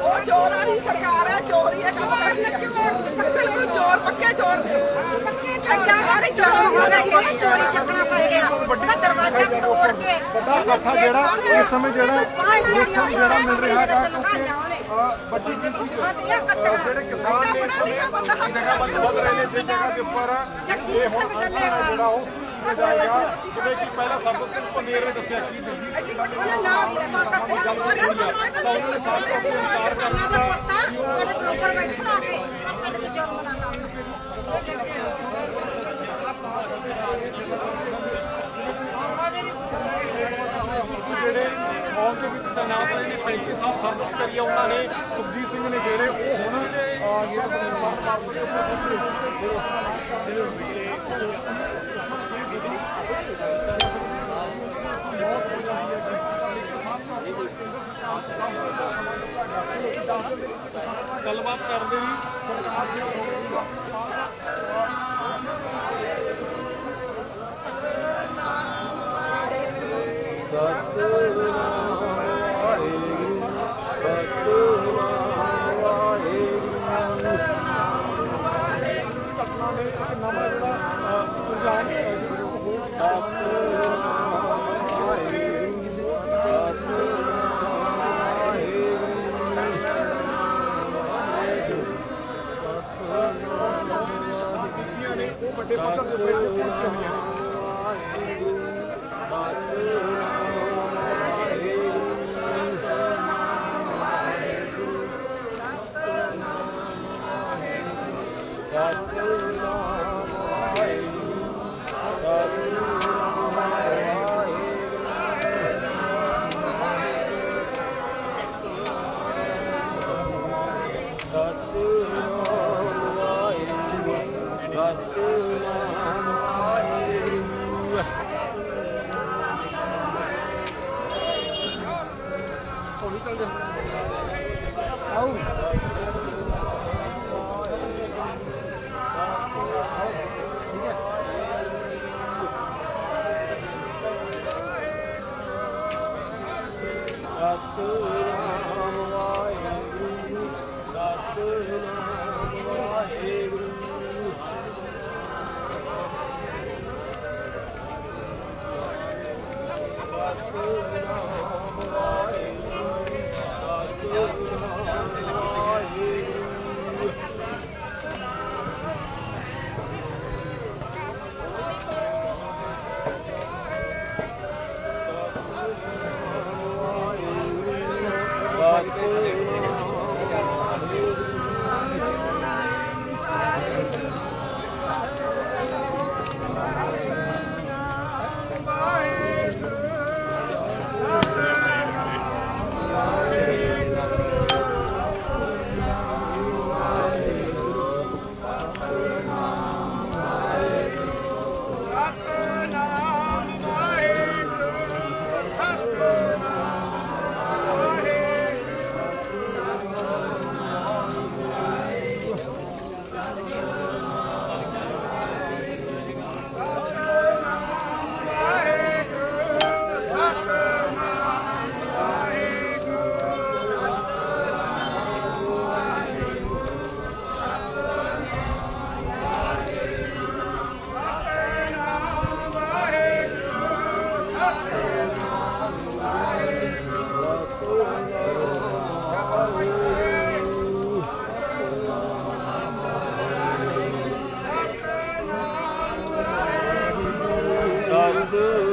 ਉਹ ਚੋਰ ਵਾਲੀ ਸਰਕਾਰ ਹੈ ਚੋਰੀ ਹੈ ਕੰਮ ਕਰਨੇ ਬਿਲਕੁਲ ਚੋਰ ਪੱਕੇ ਚੋਰ। ਨੇ ਅੱਛਾ ਵਾਲੀ ਚੋਰ ਹੋ ਗਏ। ਚੋਰੀ ਚੱਕਣਾ ਪੈ ਗਿਆ। ਉਹਦਾ ਦਰਵਾਜ਼ਾ ਤੋੜ ਕੇ ਵੱਡਾ ਇਕੱਠਾ ਜਿਹੜਾ ਇਸ ਸਮੇਂ ਜਿਹੜਾ ਦੇਖਣ ਜਿਹੜਾ ਮਿਲ ਰਿਹਾ ਹੈਗਾ ਕਿਉਂਕਿ ਵੱਡੀ ਗਿਣਤੀ ਜਿਹੜੇ ਕਿਸਾਨ ਨੇ ਇਸ ਸਮੇਂ ਜਗ੍ਹਾਬੰਦ ਵੱਧ ਰਹੇ ਨੇ ਜਿਸ ਜਗ੍ਹਾ ਦੇ ਉੱਪਰ। ਇਹ ਹੁਣ ਜਿਹੜਾ ਉਹ ਕੀਤਾ ਜਾਏਗਾ ਜਿਵੇਂ ਕਿ ਪਹਿਲਾਂ ਸਰਬਤ ਸਿੰਘ ਪੰਨੇਰ ਨੇ ਦੱਸਿਆ ਕੀ ਦਿੱਲੀ ਉਹਨੇ ਨਾਮ ਲਿਖਾ ਕੱਟਿਆ ਸਾਡੇ ਪ੍ਰੋਪਰ ਬੈਠਾ ਆ ਕੇ ਸਾਡੇ ਤੇ ਜੋਬ ਨਾ ਜਿਹੜੇ ਫੌਜ ਦੇ ਵਿੱਚ ਤੈਨਾਤ ਰਹੇ ਨੇ 35 ਸਾਲ ਸਰਵਿਸ ਕਰੀ ਆ ਉਹਨਾਂ ਨੇ ਸੁਖਜੀਤ ਸਿੰਘ ਨੇ ਜਿਹੜੇ ਉਹ ਹੁਣ ਆ ਗਿਆ ਬਨਵਾਸ ਦੇ ਉੱਪਰ ਗੱਲਬਾਤ ਕਰਦੇ ਲਈ ਸਰਕਾਰ ਦੀ Ooh.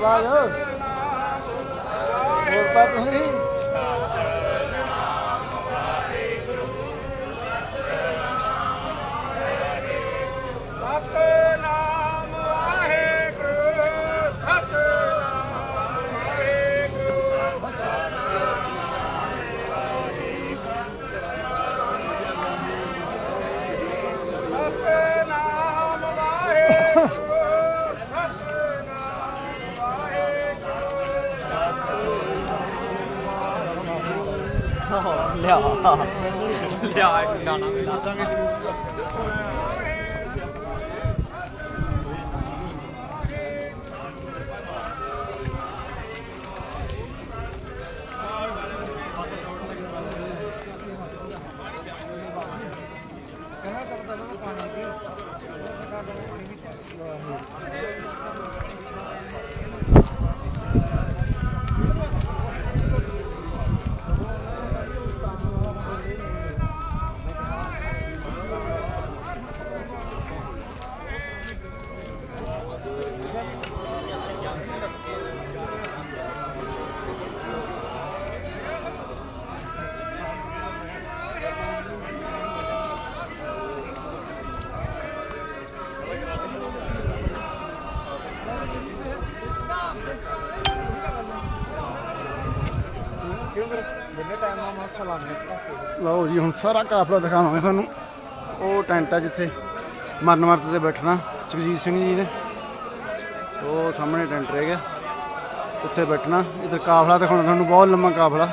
ਪਾ ਹੋਰ ਪਾ ਤੁਸੀਂ ਇੱਕ ਗਾਣਾ ਮਿਲਾ ਲਓ ਜੀ, ਹੁਣ ਸਾਰਾ ਕਾਫਲਾ ਦਿਖਾਵਾਂਗੇ ਤੁਹਾਨੂੰ। ਉਹ ਟੈਂਟ ਆ ਜਿੱਥੇ ਮਰਨ ਮਰਤ ਤੇ ਬੈਠਣਾ ਜਗਜੀਤ ਸਿੰਘ ਜੀ ਨੇ। ਉਹ ਸਾਹਮਣੇ ਟੈਂਟ ਰਹਿ ਗਿਆ। ਉੱਥੇ ਬੈਠਣਾ। ਇਧਰ ਕਾਫਲਾ ਦਿਖਾਉਣਾ, ਤੁਹਾਨੂੰ ਬਹੁਤ ਲੰਮਾ ਕਾਫਲਾ।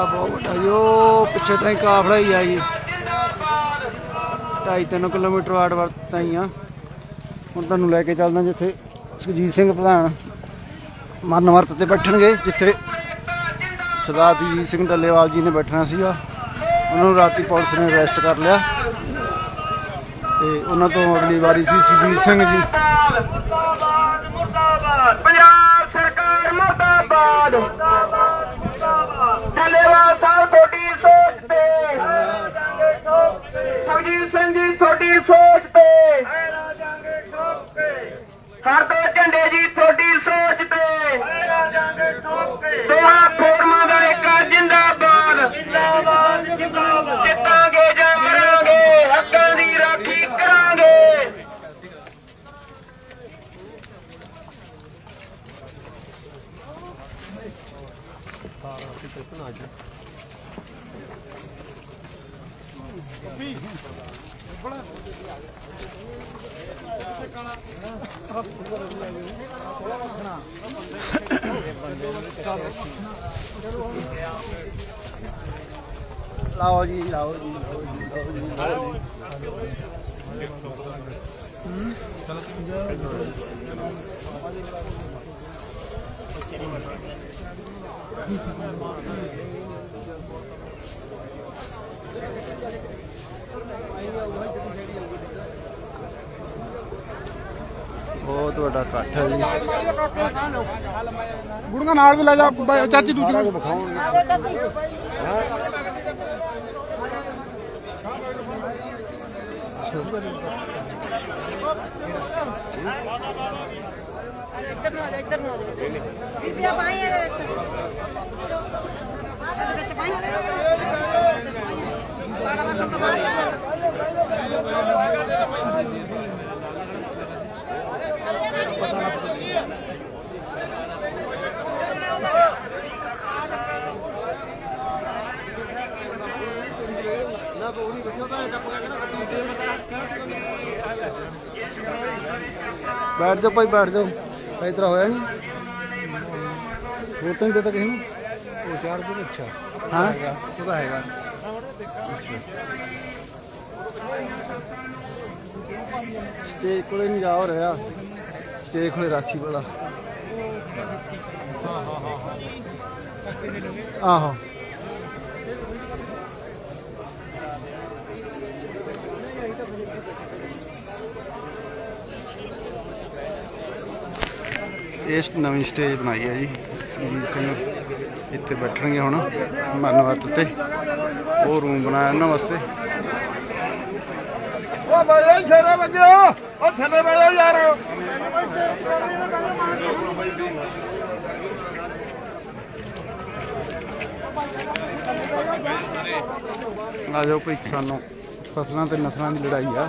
ਕਾਫਲਾ ਬਹੁਤ ਵੱਡਾ ਜੀ। ਉਹ ਪਿੱਛੇ ਤਾਂ ਹੀ ਕਾਫਲਾ ਹੀ ਆ ਜੀ। ਜਿੰਦਾਬਾਦ 2.5 ਕਿਲੋਮੀਟਰ ਆੜ ਵਰਤ ਤਾਈ ਆ। ਹੁਣ ਤੁਹਾਨੂੰ ਲੈ ਕੇ ਚੱਲਦਾ ਜਿੱਥੇ ਸੁਖਜੀਤ ਸਿੰਘ ਪ੍ਰਧਾਨ ਮਰਨ ਵਰਤ ਤੇ ਬੈਠਣਗੇ, ਜਿੱਥੇ ਸਰਦਾਰ ਜਗਜੀਤ ਸਿੰਘ ਡੱਲੇਵਾਲ ਜੀ ਨੇ ਬੈਠਣਾ ਸੀਗਾ। ਉਹਨਾਂ ਨੂੰ ਰਾਤੀ ਪੁਲਿਸ ਨੇ ਅਰੈਸਟ ਕਰ ਲਿਆ। ਤੇ ਉਹਨਾਂ ਤੋਂ ਅਗਲੀ ਵਾਰੀ ਸੀ ਸੁਖਜੀਤ ਸਿੰਘ ਜੀ। ਪੰਜਾਬ ਸਰਕਾਰ ਮੁਰਦਾਬਾਦ। ਧੰਨਵਾਦ ਸਾਹਿਬ ਤੁਹਾਡੀ ਸੋਚ ਤੇ। ਸੁਖਜੀਤ ਸਿੰਘ ਜੀ ਤੁਹਾਡੀ ਸੋਚ ਤੇ। ਸਾਡੇ ਝੰਡੇ ਜੀ ਤੁਹਾਡੀ ਸੋਚ ਲਾਓ ਜੀ ਲਾਓ ਜੀ ਲਾਓ ਜੀ ਲਾਓ ਜੀ ਲਾਓ ਜੀ ਬਹੁਤ ਵੱਡਾ ਇਕੱਠ ਹੈ ਜੀ। ਗੁੜੀਆਂ ਨਾਲ ਵੀ ਲੈ ਜਾ ਬ- ਚਾਚੀ ਦੂਜੀ ਨੂੰ ਇੱਧਰ ਨੂੰ ਆ ਜਾ ਇੱਧਰ ਨੂੰ ਆ ਜਾ। ਬੀਬੀਆਂ ਪਾਈ ਇਹਦੇ ਵਿੱਚ। ਇਹਦੇ ਵਿੱਚ ਪਾਈ ਬੈਠ ਜਾਓ ਭਾਈ ਬੈਠ ਜਾਓ ਇਸ ਤਰ੍ਹਾਂ ਹੋਇਆ ਨਹੀਂ ਹੋਰ ਤਾਂ ਨਹੀਂ ਦਿੱਤਾ ਕਿਸੇ ਨੂੰ ਉਹ ਚਾਰ ਦਿਨ ਅੱਛਾ ਹਾਂ ਉਹਦਾ ਹੈਗਾ ਸਟੇਜ ਕੋਲੇ ਨਹੀਂ ਜਾ ਹੋ ਰਿਹਾ ਸਟੇਜ ਕੋਲੇ ਰਾਛੀ ਇਸ ਨਵੀਂ ਸਟੇਜ ਬਣਾਈ ਹੈ ਜੀ। ਸੰਜੀਤ ਸਿੰਘ ਇੱਥੇ ਬੈਠਣਗੇ ਹੁਣ ਮਨਵਤ ਤੇ। ਉਹ ਰੂਮ ਬਣਾਇਆ ਉਹਨਾਂ ਵਾਸਤੇ। ਉਹ ਬਾਈ ਛੇਰੇ ਵੱਜਿਓ। ਉਹ ਥੱਲੇ ਜਾਓ ਯਾਰ। ਆ ਜਾਓ ਕੋਈ ਕਿਸਾਨੋ। ਫਸਲਾਂ ਤੇ ਨਸਲਾਂ ਦੀ ਲੜਾਈ ਆ।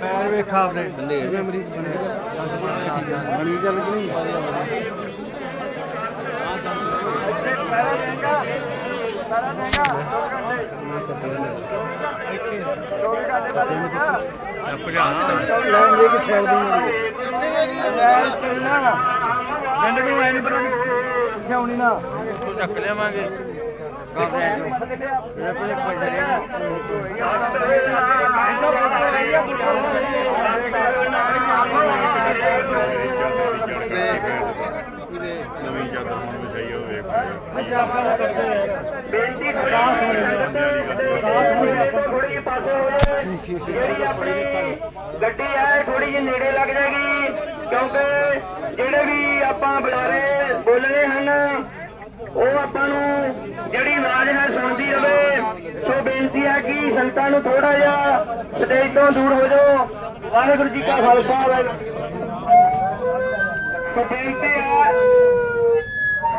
ਪੈਰ ਵੇਖਾ ਆਪਣੇ ਕਿਵੇਂ ਮਰੀਜ਼ ਬਣਿਆ ਬਣੀ ਚੱਲ ਕਿ ਨਹੀਂ? ਲਾਈਨ ਦੇ ਕੇ ਛੇੜ ਚੱਕ ਲਿਆਵਾਂਗੇ ਨਵੀਂ ਚਾਦਰ ਹੁਣ ਵਿਛਾਈ ਹੋਵੇ ਜਿਹੜੀ ਆਪਣੀ ਗੱਡੀ ਹੈ ਥੋੜੀ ਜਿਹੀ ਨੇੜੇ ਲੱਗ ਜਾਏਗੀ ਕਿਉਂਕਿ ਜਿਹੜੇ ਵੀ ਆਪਾਂ ਬੁਲਾਰੇ ਬੋਲਣੇ ਹਨ ਉਹ ਆਪਾਂ ਨੂੰ ਜਿਹੜੀ ਆਵਾਜ਼ ਹੈ ਸੁਣਦੀ ਰਵੇ, ਸੋ ਬੇਨਤੀ ਹੈ ਕਿ ਸੰਤਾਂ ਨੂੰ ਥੋੜਾ ਜਿਹਾ ਸਟੇਜ ਤੋਂ ਦੂਰ ਹੋ ਜਾਓ। ਵਾਹਿਗੁਰੂ ਜੀ ਕਾ ਖਾਲਸਾ ਸੋ ਬੇਨਤੀ ਹੈ,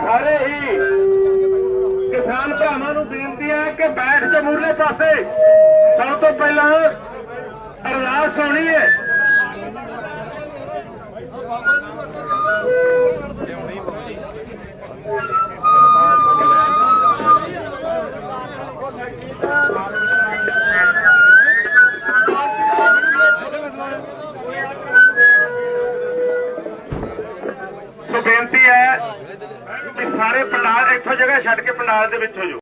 ਸਾਰੇ ਹੀ ਕਿਸਾਨ ਭਰਾਵਾਂ ਨੂੰ ਬੇਨਤੀ ਹੈ ਕਿ ਬੈਠ ਕੇ ਮੂਰਲੇ ਪਾਸੇ। ਸਭ ਤੋਂ ਪਹਿਲਾਂ ਅਰਦਾਸ ਹੋਣੀ ਹੈ ਇੱਥੋਂ ਜਗ੍ਹਾ ਛੱਡ ਕੇ ਪੰਡਾਲ ਦੇ ਵਿੱਚ ਹੋ ਜਾਓ